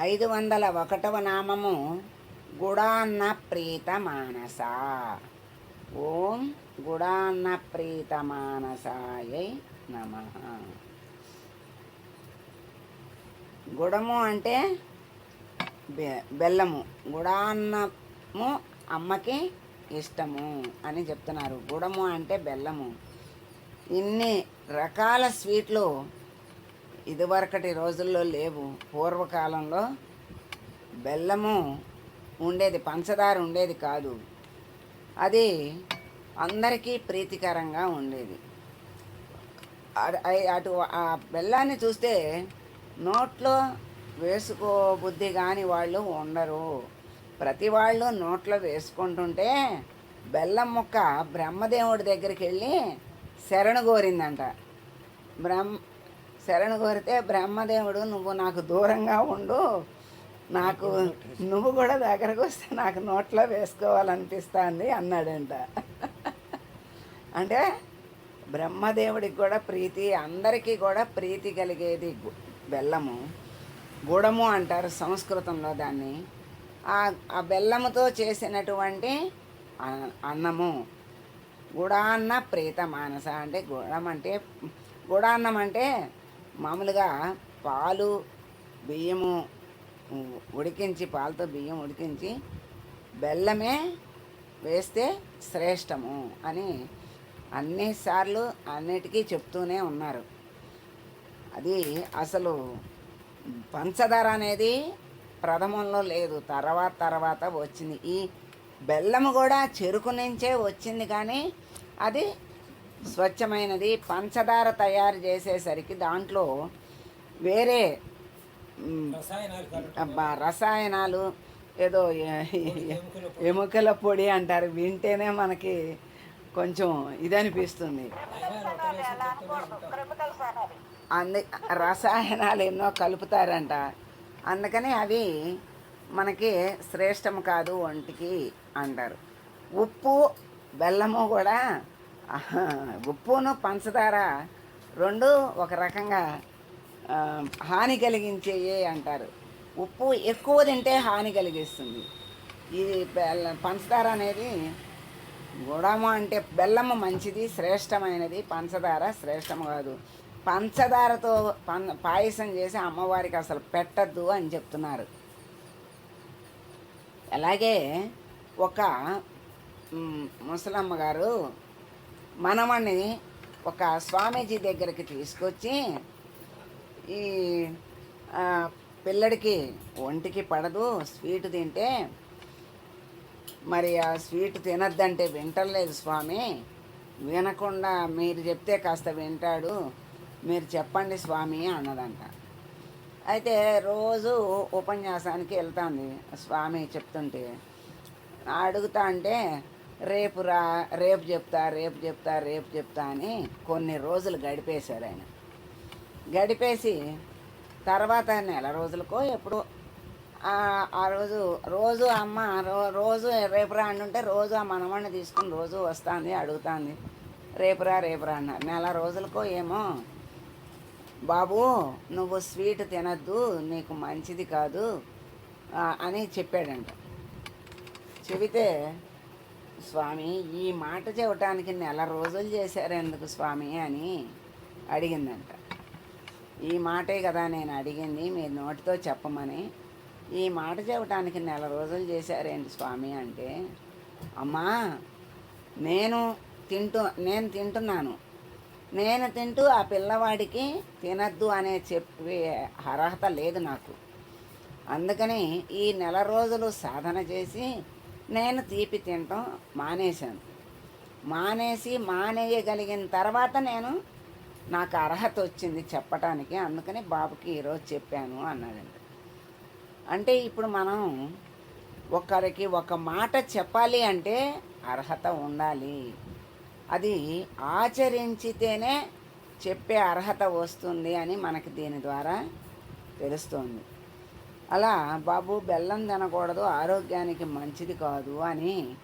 ఐదు వందల ఒకటవ నామము గుడాన్న ప్రీత మానస ఓం గుడాన్న ప్రీత మానసాయై నమ. గుడము అంటే బె- బెల్లము. గుడాన్నము అమ్మకి ఇష్టము అని చెప్తున్నారు. గుడము అంటే బెల్లము. ఇన్ని రకాల స్వీట్లు ఇదివరకటి రోజుల్లో లేవు. పూర్వకాలంలో బెల్లము ఉండేది పంచదార ఉండేది కాదు. అది అందరికీ ప్రీతికరంగా ఉండేది. అటు ఆ బెల్లాన్ని చూస్తే నోట్లో వేసుకో బుద్ధి కాని వాళ్ళు ఉండరు. ప్రతి వాళ్ళు నోట్లో వేసుకుంటుంటే బెల్లం ముక్క బ్రహ్మదేవుడి దగ్గరికి వెళ్ళి శరణు కోరిందంట. బ్రహ్మ శరణు కోరితే బ్రహ్మదేవుడు నువ్వు నాకు దూరంగా ఉండు. నాకు నువ్వు కూడా దగ్గరకు వస్తే నాకు నోట్లో వేసుకోవాలనిపిస్తుంది అన్నాడంట. అంటే బ్రహ్మదేవుడికి కూడా ప్రీతి అందరికీ కూడా ప్రీతి కలిగేది గు- బెల్లము. గుడము అంటారు సంస్కృతంలో దాన్ని. ఆ ఆ బెల్లముతో చేసినటువంటి అన్నము. గుడాన్న ప్రీత మానస అంటే గుడం అంటే గుడాన్నం అంటే మామూలుగా పాలు బియ్యము ఉడికించి పాలతో బియ్యం ఉడికించి బెల్లమే వేస్తే శ్రేష్టము అని అన్నిసార్లు అన్నిటికీ చెప్తూనే ఉన్నారు. అది అసలు పంచదార అనేది ప్రథమంలో లేదు. తర్వాత తర్వాత వచ్చింది. ఈ బెల్లము కూడా చెరుకు నుంచే వచ్చింది కానీ అది స్వచ్ఛమైనది పంచదార తయారు చేసేసరికి దాంట్లో వేరే రసాయనాలు ఏదో ఎముకల పొడి అంటారు. వింటేనే మనకి కొంచెం ఇది అనిపిస్తుంది అందు రసాయనాలు ఎన్నో కలుపుతారంట. అందుకని అవి మనకి శ్రేష్టం కాదు ఒంటికి అంటారు. ఉప్పు బెల్లము కూడా ఉప్పును పంచదార రెండు ఒక రకంగా హాని కలిగించేయే అంటారు. ఉప్పు ఎక్కువ తింటే హాని కలిగిస్తుంది. ఇది పంచదార అనేది గుడము అంటే బెల్లము మంచిది శ్రేష్టమైనది. పంచదార శ్రేష్టం కాదు. పంచదారతో పం పాయసం చేసి అమ్మవారికి అసలు పెట్టద్దు అని చెప్తున్నారు. అలాగే ఒక ముసలమ్మ గారు మనమని ఒక స్వామీజీ దగ్గరికి తీసుకొచ్చి ఈ పిల్లడికి ఒంటికి పడదు స్వీట్ తింటే. మరి ఆ స్వీట్ తినద్దంటే వింటలేదు స్వామి. వినకుండా మీరు చెప్తే కాస్త వింటాడు. మీరు చెప్పండి స్వామి అన్నదంట. అయితే రోజు ఉపన్యాసానికి వెళ్తాంది స్వామి చెప్తుంటే. అడుగుతా అంటే రేపు రా రేపు చెప్తా రేపు చెప్తా రేపు చెప్తా అని కొన్ని రోజులు గడిపేశారు ఆయన. గడిపేసి తర్వాత నెల రోజులకో ఎప్పుడు ఆ- రోజు రోజు అమ్మ రో రోజు రేపు రా అంటుంటే రోజు ఆ మనవాడిని తీసుకుని రోజు వస్తుంది అడుగుతుంది. రేపు రా రేపు రా అన్నారు. నెల రోజులకో ఏమో బాబు నువ్వు స్వీట్ తినద్దు నీకు మంచిది కాదు అని చెప్పాడంట. చెబితే స్వామి ఈ మాట చెప్పటానికి నెల రోజులు చేశారు ఎందుకు స్వామి అని అడిగిందంట. ఈ మాటే కదా నేను అడిగింది మీరు నోటితో చెప్పమని. ఈ మాట చెప్పటానికి నెల రోజులు చేశారేంటి స్వామి అంటే అమ్మా నేను తింటూ నేను తింటున్నాను. నేను తింటూ ఆ పిల్లవాడికి తినద్దు అనే చెప్పే అర్హత లేదు నాకు. అందుకని ఈ నెల రోజులు సాధన చేసి నేను తీపి తినటం మానేశాను. మానేసి మానేయగలిగిన తర్వాత నేను నాకు అర్హత వచ్చింది చెప్పటానికి. అందుకని బాబుకి ఈరోజు చెప్పాను అన్నాడంట. అంటే ఇప్పుడు మనం ఒకరికి ఒక మాట చెప్పాలి అంటే అర్హత ఉండాలి. అది ఆచరించితేనే చెప్పే అర్హత వస్తుంది అని మనకి దీని ద్వారా తెలుస్తుంది. అలా బాబు బెల్లం తినకూడదు ఆరోగ్యానికి మంచిది కాదు అని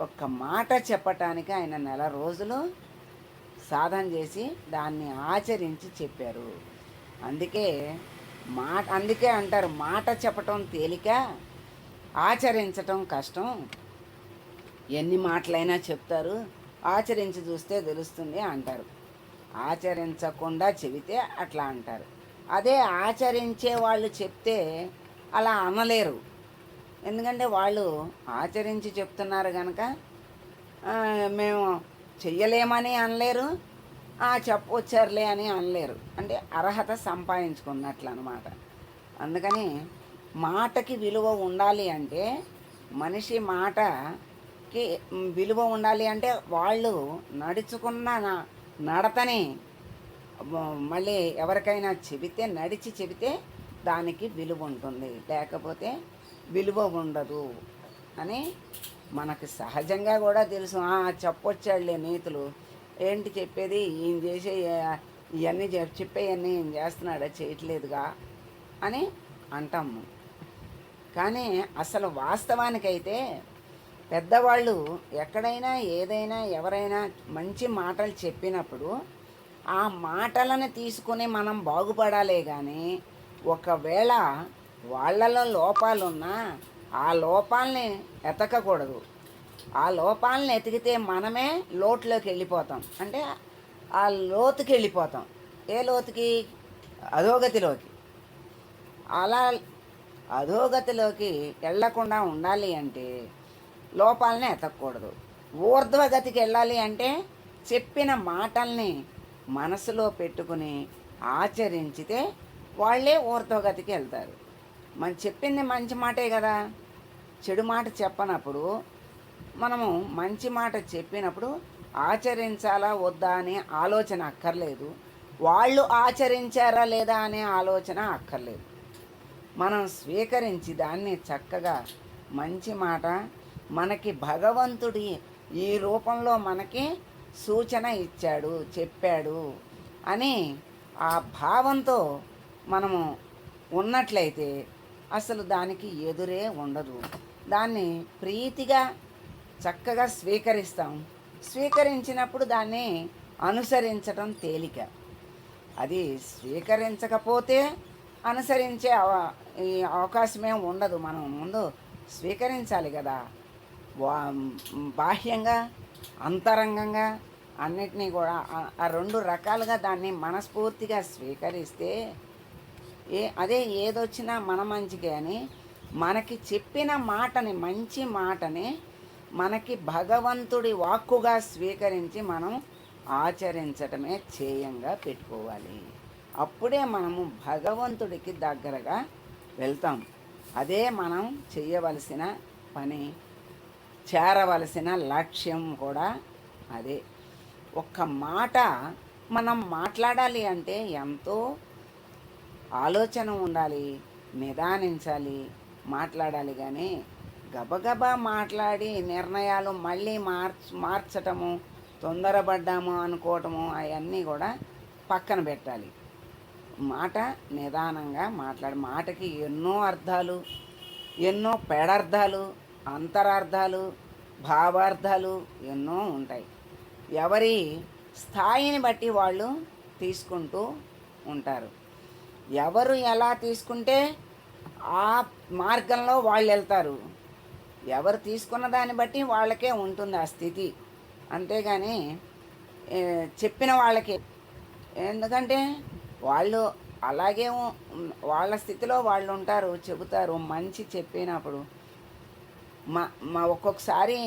ఒక్క మాట చెప్పటానికి ఆయన నెల రోజులు సాధన చేసి దాన్ని ఆచరించి చెప్పారు. అందుకే మాట అందుకే అంటారు మాట చెప్పటం తేలిక ఆచరించటం కష్టం. ఎన్ని మాటలైనా చెప్తారు ఆచరించి చూస్తే తెలుస్తుంది అంటారు. ఆచరించకుండా చెబితే అట్లా అంటారు. అదే ఆచరించే వాళ్ళు చెప్తే అలా అనలేరు. ఎందుకంటే వాళ్ళు ఆచరించి చెప్తున్నారు కనుక మేము చెయ్యలేమని అనలేరు "ఆ, చెప్పొచ్చారులే అని అనలేరు. అంటే అర్హత సంపాదించుకున్నట్లు అనమాట అందుకని మాటకి విలువ ఉండాలి అంటే మనిషి మాటకి విలువ ఉండాలి అంటే వాళ్ళు నడుచుకున్న నడతని మళ్ళీ ఎవరికైనా చెబితే నడిచి చెబితే దానికి విలువ ఉంటుంది. లేకపోతే విలువ ఉండదు అని మనకు సహజంగా కూడా తెలుసు. చెప్పొచ్చాడులే నీతులు. ఏంటి చెప్పేది? ఈయన చేసే ఇవన్నీ చెప్పేయన్నీ ఏం చేస్తున్నాడా? చేయట్లేదుగా అని అంటాము. కానీ అసలు వాస్తవానికైతే పెద్దవాళ్ళు ఎక్కడైనా ఏదైనా ఎవరైనా మంచి మాటలు చెప్పినప్పుడు ఆ మాటలను తీసుకుని మనం బాగుపడాలే కానీ ఒకవేళ వాళ్ళలో లోపాలున్నా ఆ లోపాలని ఎతకకూడదు. ఆ లోపాలను ఎతికితే మనమే లోటులోకి వెళ్ళిపోతాం. అంటే ఆ లోతుకి వెళ్ళిపోతాం. ఏ లోతుకి? అధోగతిలోకి. అలా అధోగతిలోకి వెళ్ళకుండా ఉండాలి అంటే లోపాలని ఎతకూడదు ఊర్ధ్వగతికి వెళ్ళాలి అంటే చెప్పిన మాటల్ని మనసులో పెట్టుకుని ఆచరించితే వాళ్ళే ఊర్ధ్వగతికి వెళ్తారు. మనం చెప్పింది మంచి మాటే కదా. చెడు మాట చెప్పనప్పుడు మనము మంచి మాట చెప్పినప్పుడు ఆచరించాలా వద్దా అనే ఆలోచన అక్కర్లేదు. వాళ్ళు ఆచరించారా లేదా అనే ఆలోచన అక్కర్లేదు. మనం స్వీకరించి దాన్ని చక్కగా మంచి మాట మనకి భగవంతుడి ఈ రూపంలో మనకి సూచన ఇచ్చాడు చెప్పాడు అని ఆ భావంతో మనము ఉన్నట్లయితే అసలు దానికి ఎదురే ఉండదు. దాన్ని ప్రీతిగా చక్కగా స్వీకరిస్తాం. స్వీకరించినప్పుడు దాన్ని అనుసరించటం తేలిక. అది స్వీకరించకపోతే అనుసరించే అవ- ఈ అవకాశమే ఉండదు. మనం ముందు స్వీకరించాలి కదా. వా- బాహ్యంగా అంతరంగంగా అన్నిటినీ కూడా ఆ రెండు రకాలుగా దాన్ని మనస్ఫూర్తిగా స్వీకరిస్తే ఏ అదే ఏదొచ్చినా మన మంచికే అని మనకి చెప్పిన మాటని మంచి మాటని మనకి భగవంతుడి వాక్కుగా స్వీకరించి మనం ఆచరించటమే చేయంగా పెట్టుకోవాలి. అప్పుడే మనము భగవంతుడికి దగ్గరగా వెళ్తాం. అదే మనం చేయవలసిన పని చేరవలసిన లక్ష్యం కూడా అదే. ఒక్క మాట మనం మాట్లాడాలి అంటే ఎంతో ఆలోచన ఉండాలి నిదానించాలి మాట్లాడాలి కానీ గబగబా మాట్లాడి నిర్ణయాలు మళ్ళీ మార్చ్ మార్చటము తొందరపడ్డాము అనుకోవటము అవన్నీ కూడా పక్కన పెట్టాలి. మాట నిదానంగా మాట్లాడి మాటకి ఎన్నో అర్థాలు ఎన్నో పెడర్థాలు అంతరార్థాలు భావార్థాలు ఎన్నో ఉంటాయి. ఎవరి స్థాయిని బట్టి వాళ్ళు తీసుకుంటూ ఉంటారు. ఎవరు ఎలా తీసుకుంటే ఆ మార్గంలో వాళ్ళు వెళ్తారు. ఎవరు తీసుకున్న దాన్ని బట్టి వాళ్ళకే ఉంటుంది ఆ స్థితి. అంతేగాని చెప్పిన వాళ్ళకి. ఎందుకంటే వాళ్ళు అలాగే వాళ్ళ స్థితిలో వాళ్ళు ఉంటారు చెబుతారు మంచి చెప్పినప్పుడు. మా మా ఒక్కొక్కసారి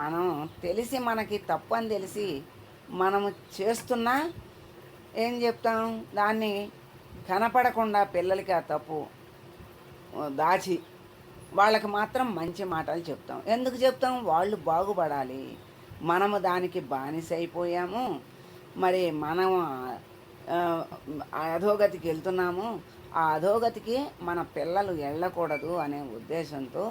మనం తెలిసి మనకి తప్పు అని తెలిసి మనము చేస్తున్నా ఏం చెప్తాం? దాన్ని కనపడకుండా పిల్లలకి ఆ తప్పు దాచి వాళ్ళకి మాత్రం మంచి మాటలు చెప్తాం. ఎందుకు చెప్తాం? వాళ్ళు బాగుపడాలి. మనము దానికి బానిస అయిపోయాము. మరి మనం అధోగతికి వెళ్తున్నాము. ఆ అధోగతికి మన పిల్లలు వెళ్ళకూడదు అనే ఉద్దేశంతో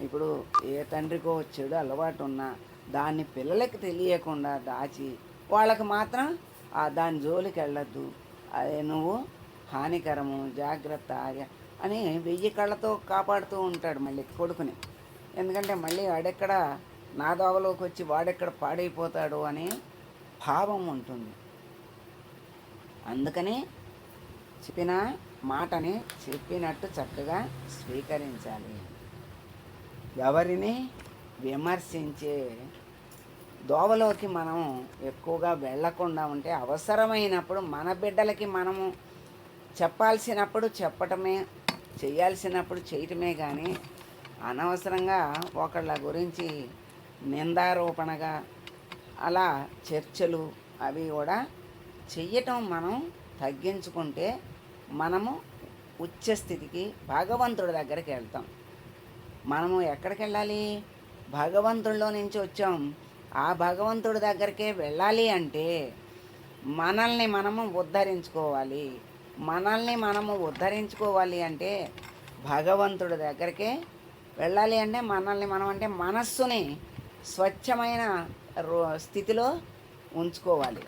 ఇప్పుడు ఏ తండ్రికో చెడు అలవాటు ఉన్నా దాన్ని పిల్లలకి తెలియకుండా దాచి వాళ్ళకి మాత్రం దాని జోలికి వెళ్ళొద్దు. అదే నువ్వు హానికరము జాగ్రత్త అని వెయ్యి కళ్ళతో కాపాడుతూ ఉంటాడు మళ్ళీ కొడుకుని. ఎందుకంటే మళ్ళీ వాడెక్కడ నా దోవలోకి వచ్చి వాడెక్కడ పాడైపోతాడు అనే భావం ఉంటుంది. అందుకని చెప్పిన మాటని చెప్పినట్టు చక్కగా స్వీకరించాలి. ఎవరిని విమర్శించే దోవలోకి మనం ఎక్కువగా వెళ్ళకుండా ఉంటే అవసరమైనప్పుడు మన బిడ్డలకి మనము చెప్పాల్సినప్పుడు చెప్పటమే చేయాల్సినప్పుడు చేయటమే కానీ అనవసరంగా ఒకళ్ళ గురించి నిందారోపణగా అలా చర్చలు అవి కూడా చెయ్యటం మనం తగ్గించుకుంటే మనము ఉచ్చస్థితికి భగవంతుడి దగ్గరికి వెళ్తాం. మనము ఎక్కడికి వెళ్ళాలి భగవంతుడిలో నుంచి వచ్చాం. ఆ భగవంతుడి దగ్గరికే వెళ్ళాలి అంటే మనల్ని మనము ఉద్ధరించుకోవాలి. మనల్ని మనము ఉద్ధరించుకోవాలి అంటే భగవంతుడి దగ్గరికే వెళ్ళాలి అంటే మనల్ని మనం అంటే మనస్సుని స్వచ్ఛమైన రో- స్థితిలో ఉంచుకోవాలి.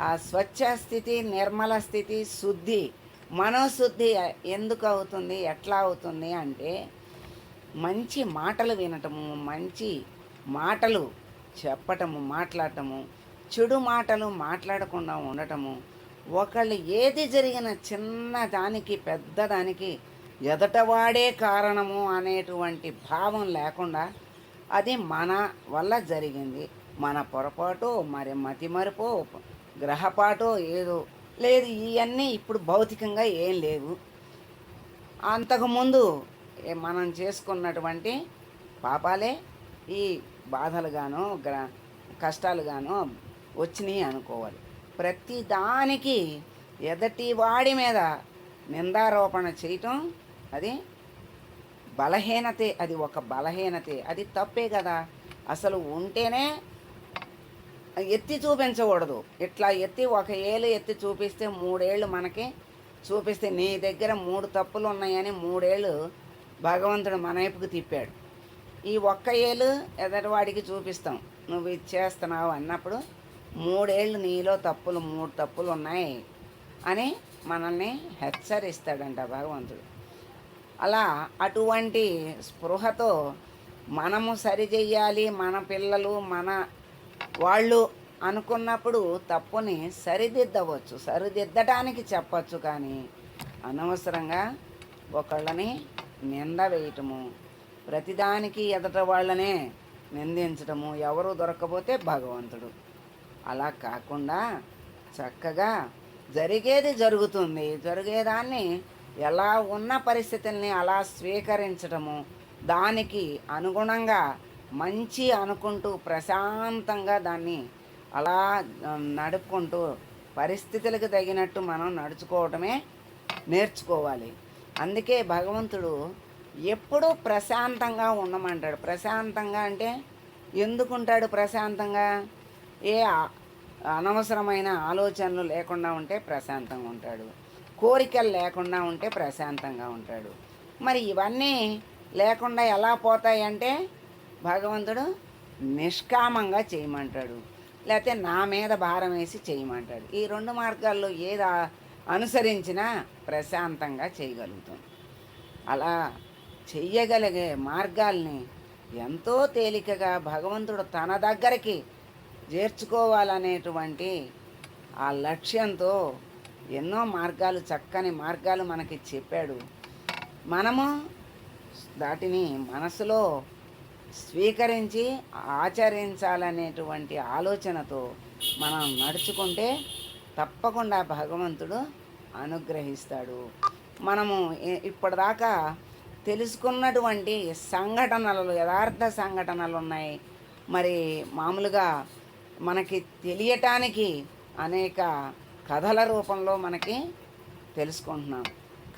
ఆ స్వచ్ఛ స్థితి నిర్మల స్థితి శుద్ధి మనోశుద్ధి ఎందుకు అవుతుంది ఎట్లా అవుతుంది అంటే మంచి మాటలు వినటము మంచి మాటలు చెప్పటము మాట్లాడటము చెడు మాటలు మాట్లాడకుండా ఉండటము ఒకళ్ళు ఏది జరిగిన చిన్న దానికి పెద్ద దానికి ఎదటవాడే కారణము అనేటువంటి భావం లేకుండా అది మన వల్ల జరిగింది. మన పొరపాటు మరి మతిమరుపో గ్రహపాటో ఏదో లేదు. ఇవన్నీ ఇప్పుడు భౌతికంగా ఏం లేవు. అంతకుముందు మనం చేసుకున్నటువంటి పాపాలే ఈ బాధలుగాను గ్ర కష్టాలుగాను వచ్చినాయి అనుకోవాలి. ప్రతి దానికి ఎదటి వాడి మీద నిందారోపణ చేయటం అది బలహీనతే అది ఒక బలహీనతే. అది తప్పే కదా. అసలు ఉంటేనే ఎత్తి చూపించకూడదు. ఇట్లా ఎత్తి ఒక ఏళ్ళు ఎత్తి చూపిస్తే మూడేళ్ళు మనకి చూపిస్తే నీ దగ్గర మూడు తప్పులు ఉన్నాయని మూడేళ్ళు భగవంతుడు మన వైపుకి తిప్పాడు. ఈ ఒక్క ఏళ్ళు ఎదటివాడికి చూపిస్తాం. నువ్వు ఇది చేస్తున్నావు అన్నప్పుడు మూడేళ్ళు నీలో తప్పులు మూడు తప్పులు ఉన్నాయి అని మనల్ని హెచ్చరిస్తాడంట భగవంతుడు. అలా అటువంటి స్పృహతో మనము సరిచెయ్యాలి మన పిల్లలు మన వాళ్ళు అనుకున్నప్పుడు తప్పుని సరిదిద్దవచ్చు సరిదిద్దడానికి చెప్పచ్చు కానీ అనవసరంగా ఒకళ్ళని నింద వేయటము ప్రతిదానికి ఎదట వాళ్ళనే నిందించటము. ఎవరు దొరకపోతే భగవంతుడు. అలా కాకుండా చక్కగా జరిగేది జరుగుతుంది. జరిగేదాన్ని ఎలా ఉన్న పరిస్థితుల్ని అలా స్వీకరించటము. దానికి అనుగుణంగా మంచి అనుకుంటూ ప్రశాంతంగా దాన్ని అలా నడుపుకుంటూ పరిస్థితులకు తగినట్టు మనం నడుచుకోవటమే నేర్చుకోవాలి. అందుకే భగవంతుడు ఎప్పుడూ ప్రశాంతంగా ఉండమంటాడు. ప్రశాంతంగా అంటే ఎందుకుంటాడు ప్రశాంతంగా? ఏ అనవసరమైన ఆలోచనలు లేకుండా ఉంటే ప్రశాంతంగా ఉంటాడు. కోరికలు లేకుండా ఉంటే ప్రశాంతంగా ఉంటాడు. మరి ఇవన్నీ లేకుండా ఎలా పోతాయి అంటే భగవంతుడు నిష్కామంగా చేయమంటాడు. లేకపోతే నా మీద భారం వేసి చేయమంటాడు. ఈ రెండు మార్గాల్లో ఏది అనుసరించినా ప్రశాంతంగా చేయగలుగుతాం. అలా చెయ్యగలిగే మార్గాల్ని ఎంతో తేలికగా భగవంతుడు తన దగ్గరికి చేర్చుకోవాలనేటువంటి ఆ లక్ష్యంతో ఎన్నో మార్గాలు చక్కని మార్గాలు మనకి చెప్పాడు. మనము వాటిని మనసులో స్వీకరించి ఆచరించాలనేటువంటి ఆలోచనతో మనం నడుచుకుంటే తప్పకుండా భగవంతుడు అనుగ్రహిస్తాడు. మనము ఇప్పటిదాకా తెలుసుకున్నటువంటి సంఘటనలు యథార్థ సంఘటనలు ఉన్నాయి మరి మామూలుగా మనకి తెలియటానికి అనేక కథల రూపంలో మనకి తెలుసుకుంటున్నాం.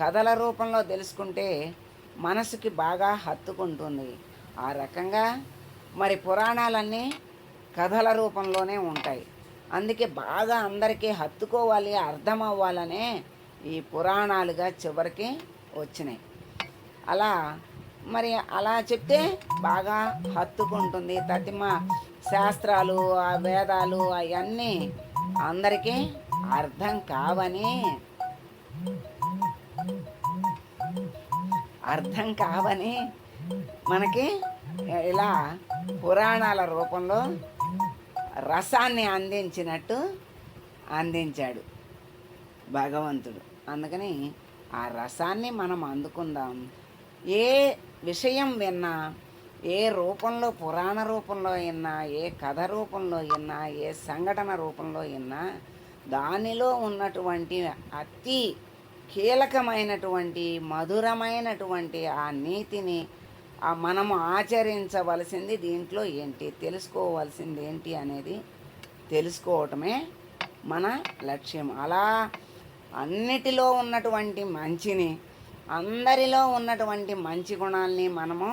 కథల రూపంలో తెలుసుకుంటే మనసుకి బాగా హత్తుకుంటుంది. ఆ రకంగా మరి పురాణాలన్నీ కథల రూపంలోనే ఉంటాయి. అందుకే బాగా అందరికీ హత్తుకోవాలి అర్థం అవ్వాలనే ఈ పురాణాలుగా చివరికి వచ్చినాయి. అలా. మరి అలా చెప్తే బాగా హత్తుకుంటుంది. తతిమ శాస్త్రాలు ఆ వేదాలు అవన్నీ అందరికీ అర్థం కావని. అర్థం కావని మనకి ఇలా పురాణాల రూపంలో రసాన్ని అందించినట్టు అందించాడు భగవంతుడు. అందుకని ఆ రసాన్ని మనం అందుకుందాం. ఏ విషయం విన్నా ఏ రూపంలో పురాణ రూపంలో విన్నా ఏ కథ రూపంలో విన్నా ఏ సంఘటన రూపంలో విన్నా దానిలో ఉన్నటువంటి అతి కీలకమైనటువంటి మధురమైనటువంటి ఆ నీతిని మనము ఆచరించవలసింది దీంట్లో ఏంటి తెలుసుకోవాల్సింది ఏంటి అనేది తెలుసుకోవటమే మన లక్ష్యం. అలా అన్నిటిలో ఉన్నటువంటి మంచిని అందరిలో ఉన్నటువంటి మంచి గుణాల్ని మనము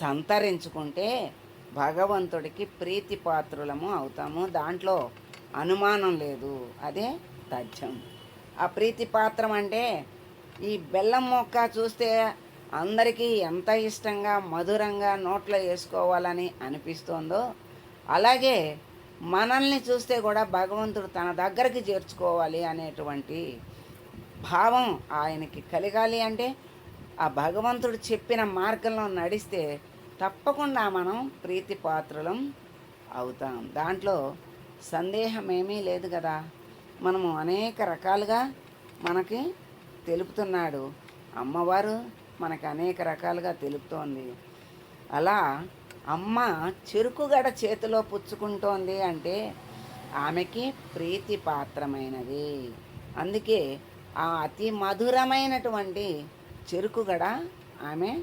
సంతరించుకుంటే భగవంతుడికి ప్రీతి పాత్రులము అవుతాము. దాంట్లో అనుమానం లేదు. అదే తథ్యం ఆ ప్రీతి పాత్రం అంటే ఈ బెల్లం మొక్క చూస్తే అందరికీ ఎంత ఇష్టంగా మధురంగా నోట్లో వేసుకోవాలని అనిపిస్తోందో అలాగే మనల్ని చూస్తే కూడా భగవంతుడు తన దగ్గరికి చేర్చుకోవాలి అనేటువంటి భావం ఆయనకి కలిగాలి అంటే ఆ భగవంతుడు చెప్పిన మార్గంలో నడిస్తే తప్పకుండా మనం ప్రీతి పాత్రలం అవుతాం. దాంట్లో సందేహం ఏమీ లేదు కదా. మనము అనేక రకాలుగా మనకి తెలుపుతున్నాడు. అమ్మవారు మనకి అనేక రకాలుగా తెలుపుతోంది. అలా అమ్మ చెరుకుగడ చేతిలో పుచ్చుకుంటోంది అంటే ఆమెకి ప్రీతి పాత్రమైనది అందుకే ఆ అతి మధురమైనటువంటి చెరుకుగడ ఆమె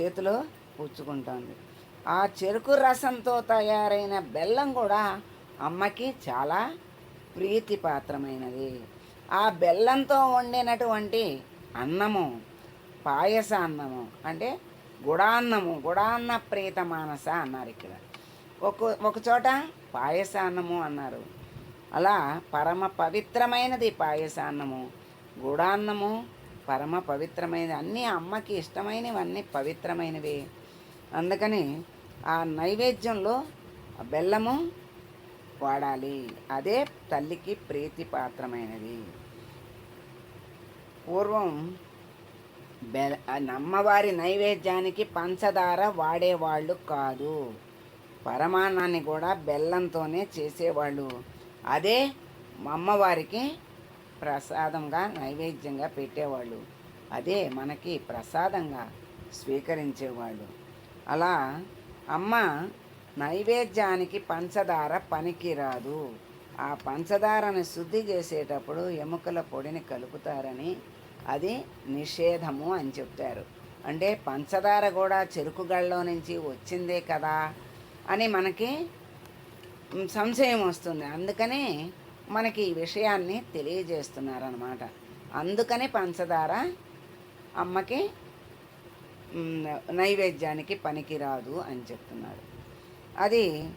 చేతిలో పుచ్చుకుంటుంది. ఆ చెరుకు రసంతో తయారైన బెల్లం కూడా అమ్మకి చాలా ప్రీతి పాత్రమైనది ఆ బెల్లంతో వండినటువంటి అన్నము పాయస అన్నము అంటే గుడాన్నము గుడాన్న ప్రీత మానస అన్నారు ఇక్కడ. ఒక ఒక చోట పాయస అన్నము అన్నారు. అలా పరమ పవిత్రమైనది పాయస అన్నము గుడాన్నము పరమ పవిత్రమైనది అన్నీ అమ్మకి ఇష్టమైనవన్నీ పవిత్రమైనవి. అందుకని ఆ నైవేద్యంలో బెల్లము వాడాలి. అదే తల్లికి ప్రీతిపాత్రమైనది. పూర్వం బె అమ్మవారి నైవేద్యానికి పంచదార వాడేవాళ్ళు కాదు. పరమాన్నాన్ని కూడా బెల్లంతోనే చేసేవాళ్ళు. అదే అమ్మవారికి ప్రసాదంగా నైవేద్యంగా పెట్టేవాళ్ళు. అదే మనకి ప్రసాదంగా స్వీకరించేవాళ్ళు. అలా అమ్మ నైవేద్యానికి పంచదార పనికిరాదు. ఆ పంచదారని శుద్ధి చేసేటప్పుడు ఎముకల పొడిని కలుపుతారని అది నిషేధము అని చెప్తారు. అంటే పంచదార కూడా చెరుకుగళ్ళలో నుంచి వచ్చిందే కదా అని మనకి సంశయం వస్తుంది. అందుకని మనకి ఈ విషయాన్ని తెలియజేస్తున్నారనమాట అందుకని పంచదార అమ్మకి నైవేద్యానికి పనికిరాదు అని చెప్తున్నారు. అది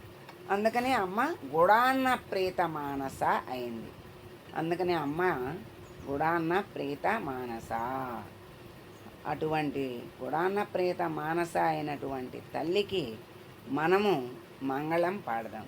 అందుకని అమ్మ గుడాన్న ప్రేత మానస అయింది. అందుకని అమ్మ గుడాన్న ప్రీత మానస. అటువంటి గుడాన్న ప్రేత మానస అయినటువంటి తల్లికి మనము మంగళం పాడదాం.